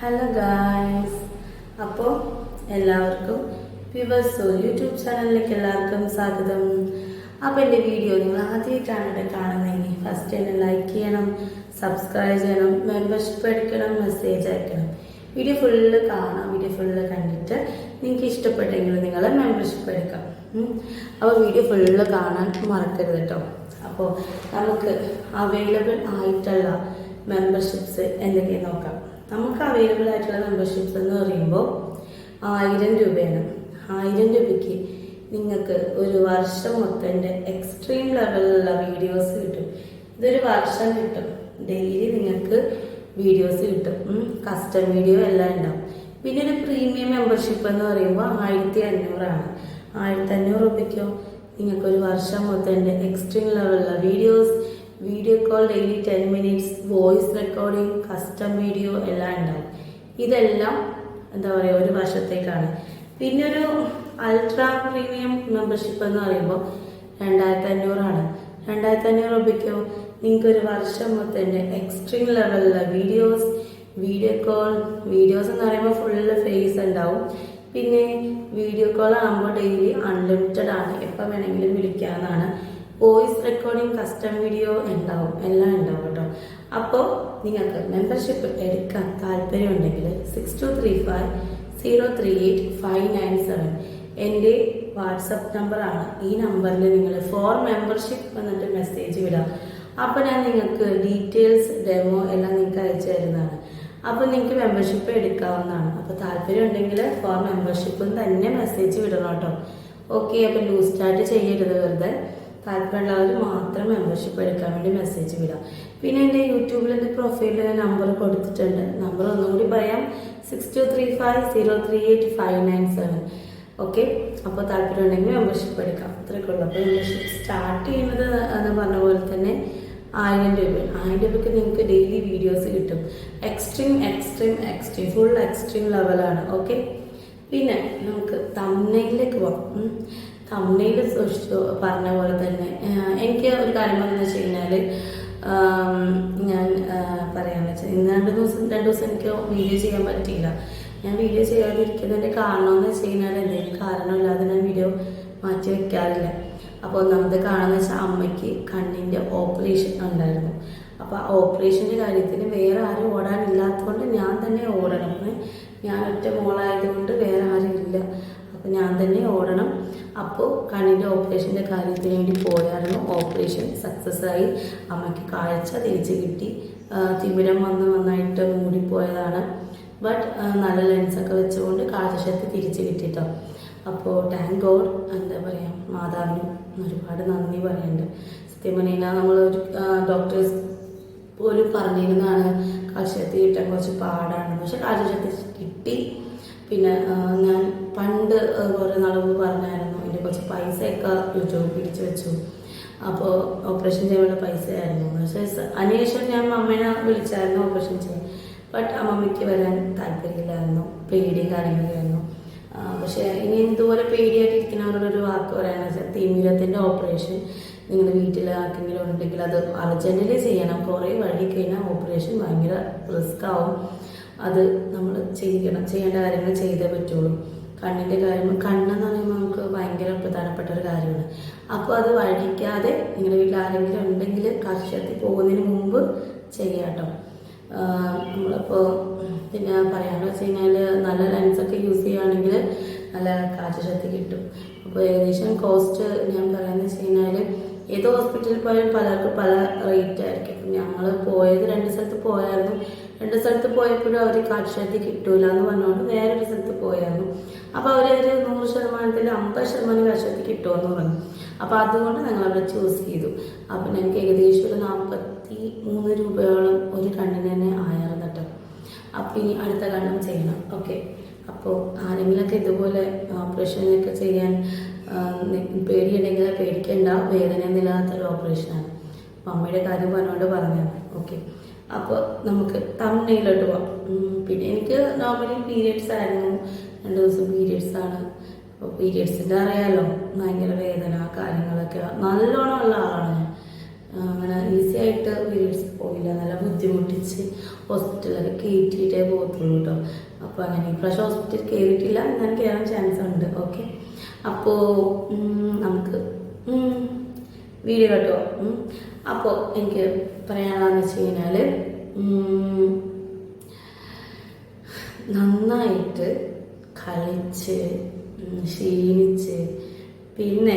Hello guys അപ്പോൾ എല്ലാവർക്കും viewers YouTube ചാനലിലേക്ക് എല്ലാവർക്കും സ്വാഗതം. അപ്പോൾ എന്റെ വീഡിയോ നിങ്ങൾ ആദ്യമായിട്ടാണ് കാണുന്നതെങ്കിൽ ഫസ്റ്റ് തന്നെ ലൈക്ക് ചെയ്യണം സബ്സ്ക്രൈബ് ചെയ്യണം മെമ്പർഷിപ്പ് എടുക്കണം മെസ്സേജ് അയക്കണം. വീഡിയോ ഫുള്ള് കാണാം വീഡിയോ ഫുള്ള് കണ്ടിട്ട് നിങ്ങൾക്ക് ഇഷ്ടപ്പെട്ടെങ്കിൽ നിങ്ങൾ മെമ്പർഷിപ്പ് എടുക്കാം. അപ്പോൾ വീഡിയോ ഫുള്ള് കാണാൻ മറക്കരുത് കേട്ടോ അപ്പോൾ നമുക്ക് അവൈലബിൾ ആയിട്ടുള്ള മെമ്പർഷിപ്സ് എന്തൊക്കെയാണ് നോക്കാം. നമുക്ക് അവൈലബിൾ ആയിട്ടുള്ള മെമ്പർഷിപ്സ് എന്ന് പറയുമ്പോൾ ആയിരം രൂപയാണ്. ആയിരം രൂപയ്ക്ക് നിങ്ങൾക്ക് ഒരു വർഷം മൊത്തന്റെ എക്സ്ട്രീം ലെവലിലുള്ള വീഡിയോസ് കിട്ടും. ഇതൊരു വർഷം കിട്ടും. ഡെയിലി നിങ്ങൾക്ക് വീഡിയോസ് കിട്ടും. കസ്റ്റം വീഡിയോ എല്ലാം ഉണ്ടാവും. പിന്നെ ഒരു പ്രീമിയം മെമ്പർഷിപ്പ് എന്ന് പറയുമ്പോൾ ആയിരത്തി അഞ്ഞൂറാണ് ആയിരത്തി അഞ്ഞൂറ് രൂപയ്ക്കോ നിങ്ങൾക്ക് ഒരു വർഷം മൊത്തം എക്സ്ട്രീം ലെവലിലുള്ള videos daily ten minutes voice recording custom video എല്ലാം ഉണ്ടാവും. ഇതെല്ലാം എന്താ പറയുക ഒരു വർഷത്തേക്കാണ്. പിന്നെ ഒരു അൾട്രാ പ്രീമിയം മെമ്പർഷിപ്പ് എന്ന് പറയുമ്പോൾ രണ്ടായിരത്തി അഞ്ഞൂറാണ് രണ്ടായിരത്തി അഞ്ഞൂറ് രൂപയ്ക്കോ നിങ്ങൾക്ക് ഒരു വർഷം മൊത്തം എക്സ്ട്രീം ലെവലിലുള്ള വീഡിയോസ് വീഡിയോ കോൾ വീഡിയോസ് എന്ന് പറയുമ്പോൾ ഫുള്ള് ഫേസ് ഉണ്ടാവും. പിന്നെ വീഡിയോ കോൾ ആകുമ്പോൾ ഡെയിലി അൺലിമിറ്റഡ് ആണ്. എപ്പോൾ വേണമെങ്കിലും വിളിക്കാവുന്നതാണ്. കസ്റ്റം വീഡിയോ ഉണ്ടാവും എല്ലാം ഉണ്ടാവും കേട്ടോ. അപ്പോൾ നിങ്ങൾക്ക് മെമ്പർഷിപ്പ് എടുക്കാൻ താല്പര്യമുണ്ടെങ്കിൽ six two three five zero three eight five nine seven എന്റെ വാട്സപ്പ് നമ്പറാണ് ഈ നമ്പറിൽ നിങ്ങൾ ഫോർ മെമ്പർഷിപ്പ് എന്നിട്ട് മെസ്സേജ് വിടാം അപ്പോൾ ഞാൻ നിങ്ങൾക്ക് ഡീറ്റെയിൽസ് ഡെമോ എല്ലാം നിങ്ങൾക്ക് അയച്ചു തരുന്നതാണ്. അപ്പോൾ നിങ്ങൾക്ക് മെമ്പർഷിപ്പ് എടുക്കാവുന്നതാണ്. അപ്പോൾ താല്പര്യം ഉണ്ടെങ്കിൽ ഫോർ മെമ്പർഷിപ്പും തന്നെ മെസ്സേജ് വിടണം കേട്ടോ. ഓക്കെ അപ്പോൾ ലൂസ് സ്റ്റാർട്ട് ചെയ്യരുത് വെറുതെ. താല്പര്യമുള്ളവർ മാത്രം മെമ്പർഷിപ്പ് എടുക്കാൻ വേണ്ടി മെസ്സേജ് വിടാം പിന്നെ എന്റെ യൂട്യൂബിൽ എന്റെ പ്രൊഫൈലിൽ നമ്പർ കൊടുത്തിട്ടുണ്ട്. നമ്പർ ഒന്നും കൂടി പറയാം. Six two three five zero three eight five nine seven okay അപ്പോൾ താല്പര്യം ഉണ്ടെങ്കിൽ മെമ്പർഷിപ്പ് എടുക്കാം. അത്രയൊക്കെ ഉള്ളൂ. അപ്പോൾ മെമ്പർഷിപ്പ് സ്റ്റാർട്ട് ചെയ്യുന്നത് എന്ന് പറഞ്ഞ പോലെ തന്നെ ആയിരം രൂപ. ആയിരം രൂപയ്ക്ക് നിങ്ങൾക്ക് ഡെയിലി വീഡിയോസ് കിട്ടും. Extreme extreme extreme full extreme ലെവലാണ് ഓക്കെ പിന്നെ നമുക്ക് തമ്മയിലേക്ക് പോകാം തമ്മയിൽ സൂക്ഷിച്ചു പറഞ്ഞ പോലെ തന്നെ. എനിക്ക് ഒരു കാര്യം പറഞ്ഞു വെച്ച് കഴിഞ്ഞാൽ ഞാൻ പറയാൻ വെച്ചത് ഇന്ന് രണ്ട് ദിവസം രണ്ട് ദിവസം എനിക്ക് വീഡിയോ ചെയ്യാൻ പറ്റിയില്ല. ഞാൻ വീഡിയോ ചെയ്യാതിരിക്കുന്നതിന്റെ കാരണം എന്ന് വെച്ച് കഴിഞ്ഞാൽ എന്തെങ്കിലും കാരണമില്ലാതെ ഞാൻ വീഡിയോ മാറ്റി വെക്കാറില്ല. അപ്പോൾ ഒന്നാമത് കാരണം എന്ന് വെച്ചാൽ അമ്മയ്ക്ക് കണ്ണിന്റെ ഓപ്പറേഷൻ ഉണ്ടായിരുന്നു. അപ്പോൾ ആ ഓപ്പറേഷന്റെ കാര്യത്തിന് വേറെ ആരും ഓടാനില്ലാത്തതുകൊണ്ട് ഞാൻ തന്നെ ഓടണം. ഞാൻ ഒറ്റ മോളായതുകൊണ്ട് വേറെ ആരും ഇല്ല. അപ്പോൾ ഞാൻ തന്നെ ഓടണം. അപ്പോൾ കണ്ണിന്റെ ഓപ്പറേഷന്റെ കാര്യത്തിന് വേണ്ടി പോയായിരുന്നു. ഓപ്പറേഷൻ സക്സസ് ആയി. അമ്മയ്ക്ക് കാഴ്ച തിരിച്ച് കിട്ടി. തിമിരം വന്ന് നന്നായിട്ട് മൂടിപ്പോയതാണ്. ബട്ട് നല്ല ലെൻസൊക്കെ വെച്ചുകൊണ്ട് കാഴ്ചശക്തി തിരിച്ച് കിട്ടിട്ടോ. അപ്പോൾ താങ്ക് ഗോഡ് എന്താ പറയുക മാതാവിന് ഒരുപാട് നന്ദി പറയുന്നുണ്ട് സത്യം പറഞ്ഞാൽ നമ്മൾ ഡോക്ടേഴ്സ് പോലും പറഞ്ഞിരുന്നതാണ് കാഴ്ചശക്തി കിട്ടാൻ കുറച്ച് പാടാണ് പക്ഷെ കാഴ്ചശക്തി കിട്ടി. പിന്നെ ഞാൻ പണ്ട് കുറേ നാളുകൾ പറഞ്ഞായിരുന്നു എന്റെ കുറച്ച് പൈസയൊക്കെ യൂട്യൂബ് പിടിച്ചു വെച്ചു. അപ്പോൾ ഓപ്പറേഷൻ ചെയ്യാനുള്ള പൈസയായിരുന്നു. പക്ഷേ അതിനുശേഷം ഞാൻ അമ്മേനെ വിളിച്ചായിരുന്നു ഓപ്പറേഷൻ ചെയ്യാൻ. ബട്ട് അമ്മമ്മയ്ക്ക് വരാൻ താല്പര്യമില്ലായിരുന്നു പേടി കാര്യങ്ങളായിരുന്നു പക്ഷേ ഇനി ഇതുപോലെ പേടിയായിട്ട് ഇരിക്കുന്നവരോട് ഒരു വാക്ക് പറയാന്ന് വെച്ചാൽ തിമിരത്തിന്റെ ഓപ്പറേഷൻ നിങ്ങളുടെ വീട്ടിൽ ആർക്കെങ്കിലും ഉണ്ടെങ്കിൽ അത് അർജന്റിൽ ചെയ്യണം. കുറേ വഴി കഴിഞ്ഞാൽ ഓപ്പറേഷൻ ഭയങ്കര റിസ്ക് ആവും അത് നമ്മൾ ചെയ്യണം ചെയ്യേണ്ട കാര്യങ്ങൾ ചെയ്തേ പറ്റുള്ളൂ. കണ്ണിന്റെ കാര്യം കണ്ണെന്ന് പറയുമ്പോൾ നമുക്ക് ഭയങ്കര പ്രധാനപ്പെട്ട ഒരു കാര്യമാണ്. അപ്പോൾ അത് വഴിക്കാതെ നിങ്ങളുടെ വീട്ടിൽ ആരെങ്കിലും ഉണ്ടെങ്കിൽ കർഷകത്തിൽ പോകുന്നതിന് മുമ്പ് ചെയ്യാം കേട്ടോ. നമ്മളിപ്പോൾ പിന്നെ പറയാമെന്ന് വെച്ച് കഴിഞ്ഞാൽ നല്ല ലെൻസൊക്കെ യൂസ് ചെയ്യുകയാണെങ്കിൽ നല്ല കാഴ്ചശക്തി കിട്ടും. അപ്പോൾ ഏകദേശം കോസ്റ്റ് ഞാൻ പറയാമെന്ന് വെച്ച് കഴിഞ്ഞാൽ ഏത് ഹോസ്പിറ്റലിൽ പോയാലും പലർക്കും പല റേറ്റ് ആയിരിക്കും. ഞങ്ങൾ പോയത് രണ്ട് സ്ഥലത്ത് പോയായിരുന്നു. രണ്ട് സ്ഥലത്ത് പോയപ്പോഴും അവർ കാഴ്ചശക്തി കിട്ടൂല എന്ന് പറഞ്ഞുകൊണ്ട് വേറൊരു സ്ഥലത്ത് പോയായിരുന്നു. അപ്പോൾ അവർ ഒരു നൂറ് ശതമാനത്തിൽ അമ്പത് ശതമാനം കാഴ്ചശക്തി കിട്ടുമെന്ന് പറഞ്ഞു. അപ്പോൾ അതുകൊണ്ട് ഞങ്ങൾ അവിടെ ചൂസ് ചെയ്തു. അപ്പം ഞങ്ങൾക്ക് ഏകദേശം ഒരു നാൽപ്പത്തി മൂന്ന് രൂപയോളം ഒരു കണ്ണിന് തന്നെ ആയായിരുന്നു കേട്ടോ അപ്പോൾ ഇനി അടുത്ത കണ്ണും ചെയ്യണം. ഓക്കെ. അപ്പോൾ ആരെങ്കിലൊക്കെ ഇതുപോലെ ഓപ്പറേഷനൊക്കെ ചെയ്യാൻ പേടിയുണ്ടെങ്കിൽ പേടിക്കേണ്ട. വേദന വേദനയൊന്നുമില്ലാത്തൊരു ഓപ്പറേഷനാണ്. അമ്മയുടെ കാര്യം പറഞ്ഞുകൊണ്ട് പറഞ്ഞു ഓക്കെ. അപ്പോൾ നമുക്ക് തമ്മയിലോട്ട് പോവാം. പിന്നെ എനിക്ക് നോർമലി പീരിയഡ്സ് ആയിരുന്നു. രണ്ട് ദിവസം പീരിയഡ്സ് ആണ്. അപ്പോൾ പീരിയഡ്സിന്റെ അറിയാലോ ഭയങ്കര വേദന കാര്യങ്ങളൊക്കെ. നല്ലോണം ഉള്ള ആളാണ് അങ്ങനെ ഈസി ആയിട്ട് പീരിയഡ്സ് പോയില്ല. നല്ല ബുദ്ധിമുട്ടിച്ച് ഹോസ്പിറ്റലൊക്കെ കയറ്റിയിട്ടേ പോകത്തുള്ളൂ കേട്ടോ അപ്പോൾ അങ്ങനെ ഇപ്രാവശ്യം ഹോസ്പിറ്റലിൽ കയറിയിട്ടില്ല ഞാൻ കയറാൻ ചാൻസ് ഉണ്ട്. ഓക്കെ അപ്പോൾ നമുക്ക് വീഡിയോ കേട്ടോ അപ്പോൾ എനിക്ക് പറയാനുള്ളതെന്ന് വെച്ച് കഴിഞ്ഞാൽ നന്നായിട്ട് കളിച്ച് ക്ഷീണിച്ച് പിന്നെ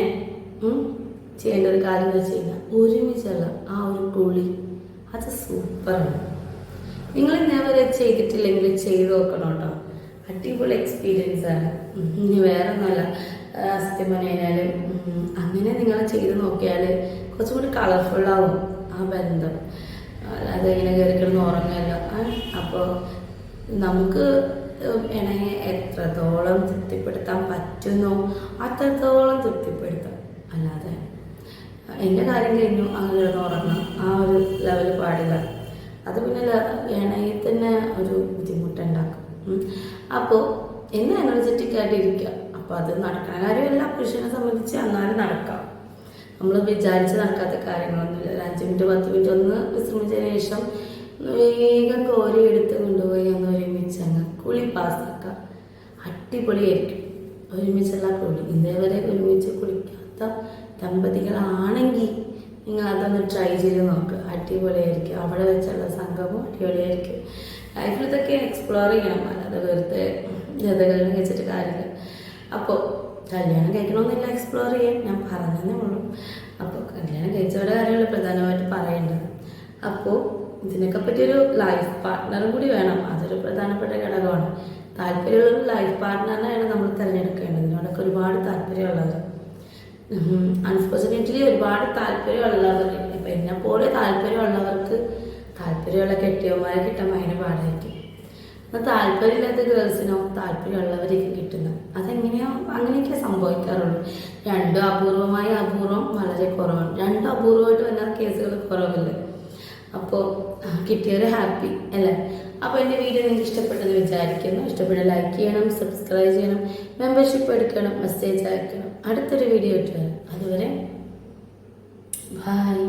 ചെയ്യേണ്ട ഒരു കാര്യം എന്ന് വെച്ച് കഴിഞ്ഞാൽ ഒരുമിച്ചുള്ള ആ ഒരു കുളി അത് സൂപ്പറാണ്. നിങ്ങൾ ഇന്നേവരെ ചെയ്തിട്ടില്ലെങ്കിൽ ചെയ്ത് നോക്കണം കേട്ടോ. അടിപൊളി എക്സ്പീരിയൻസ് ആണ്. ഇനി വേറെ ഒന്നുമല്ല. സത്യം പറഞ്ഞു കഴിഞ്ഞാൽ അങ്ങനെ നിങ്ങൾ ചെയ്ത് നോക്കിയാൽ കുറച്ചും കൂടി കളർഫുള്ളാവും ആ ബന്ധം അല്ലാതെ ഇങ്ങനെ കയറി കിടന്ന് ഉറങ്ങല്ല അപ്പോൾ നമുക്ക് ഇണയെ എത്രത്തോളം തൃപ്തിപ്പെടുത്താൻ പറ്റുന്നു അത്രത്തോളം തൃപ്തിപ്പെടുത്താം. അല്ലാതെ എന്റെ കാര്യം കഴിഞ്ഞു അങ്ങനെ ഉറങ്ങാം ആ ഒരു ലെവൽ പാടില്ല. അത് പിന്നെ ഇണയിൽ തന്നെ ഒരു ബുദ്ധിമുട്ടുണ്ടാക്കും. അപ്പോൾ എന്ന് എനർജറ്റിക് ആയിട്ട് ഇരിക്കുക. അപ്പോൾ അത് നടക്കണ കാര്യമല്ല. പുരുഷനെ സംബന്ധിച്ച് അന്നാലും നടക്കാം. നമ്മൾ വിചാരിച്ച് നടക്കാത്ത കാര്യങ്ങളൊന്നുമില്ല. ഒരു അഞ്ച് മിനിറ്റ് പത്ത് മിനിറ്റ് ഒന്ന് വിശ്രമിച്ചതിന് ശേഷം വേഗം കോരി എടുത്ത് കൊണ്ടുപോയി ഒന്ന് ഒരുമിച്ച് അങ്ങ് കുളി പാസ്സാക്കാം. അടിപൊളിയായിരിക്കും. ഒരുമിച്ചുള്ള കുളി. ഇതേവരെ ഒരുമിച്ച് കുളിക്കാത്ത ദമ്പതികളാണെങ്കിൽ നിങ്ങൾ അതൊന്ന് ട്രൈ ചെയ്ത് നോക്കുക അടിപൊളിയായിരിക്കും. അവിടെ വെച്ചുള്ള സംഗമം അടിപൊളിയായിരിക്കും. ലൈഫിൽ ഇതൊക്കെ എക്സ്പ്ലോർ ചെയ്യണം. അല്ലാതെ വെറുതെ ഗതകളിൽ വെച്ചിട്ട് കാര്യമില്ല. അപ്പോൾ കല്യാണം കഴിക്കണമെന്നില്ല എക്സ്പ്ലോർ ചെയ്യാൻ. ഞാൻ പറഞ്ഞതേ ഉള്ളൂ. അപ്പോൾ കല്യാണം കഴിച്ചവരുടെ കാര്യങ്ങൾ പ്രധാനമായിട്ട് പറയേണ്ടത്. അപ്പോൾ ഇതിനൊക്കെ പറ്റിയൊരു ലൈഫ് പാർട്ട്ണറും കൂടി വേണം. അതൊരു പ്രധാനപ്പെട്ട ഘടകമാണ്. താല്പര്യമുള്ളൊരു ലൈഫ് പാർട്ട്ണറിനെയാണ് നമ്മൾ തിരഞ്ഞെടുക്കേണ്ടത്. ഇതിനോടൊക്കെ ഒരുപാട് താല്പര്യമുള്ളവർ അൺഫോർച്ചുനേറ്റ്ലി ഒരുപാട് താല്പര്യമുള്ളവർ ഇപ്പം എന്നെപ്പോലെ പോലെ താല്പര്യമുള്ളവർക്ക് താല്പര്യമുള്ള കെട്ടിയവന്മാരെ കിട്ടാൻ ഭയങ്കര പാടായിരിക്കും. എന്നാൽ താല്പര്യമില്ലാത്ത ഗേൾസിനോ താല്പര്യമുള്ളവരേക്ക് കിട്ടുന്നത് അതെങ്ങനെയോ അങ്ങനെയൊക്കെ സംഭവിക്കാറുള്ളൂ. രണ്ടും അപൂർവമായി അപൂർവം വളരെ കുറവാണ്. രണ്ടും അപൂർവമായിട്ട് വരുന്ന കേസുകൾ കുറവല്ലേ? അപ്പോൾ കിട്ടിയവർ ഹാപ്പി അല്ലേ? അപ്പോൾ എന്റെ വീഡിയോ നിങ്ങൾക്ക് ഇഷ്ടപ്പെട്ടെന്ന് വിചാരിക്കുന്നു. ഇഷ്ടപ്പെട്ട ലൈക്ക് ചെയ്യണം സബ്സ്ക്രൈബ് ചെയ്യണം മെമ്പർഷിപ്പ് എടുക്കണം മെസ്സേജ് അയക്കണം. അടുത്തൊരു വീഡിയോ ഇട്ട് അതുവരെ ബൈ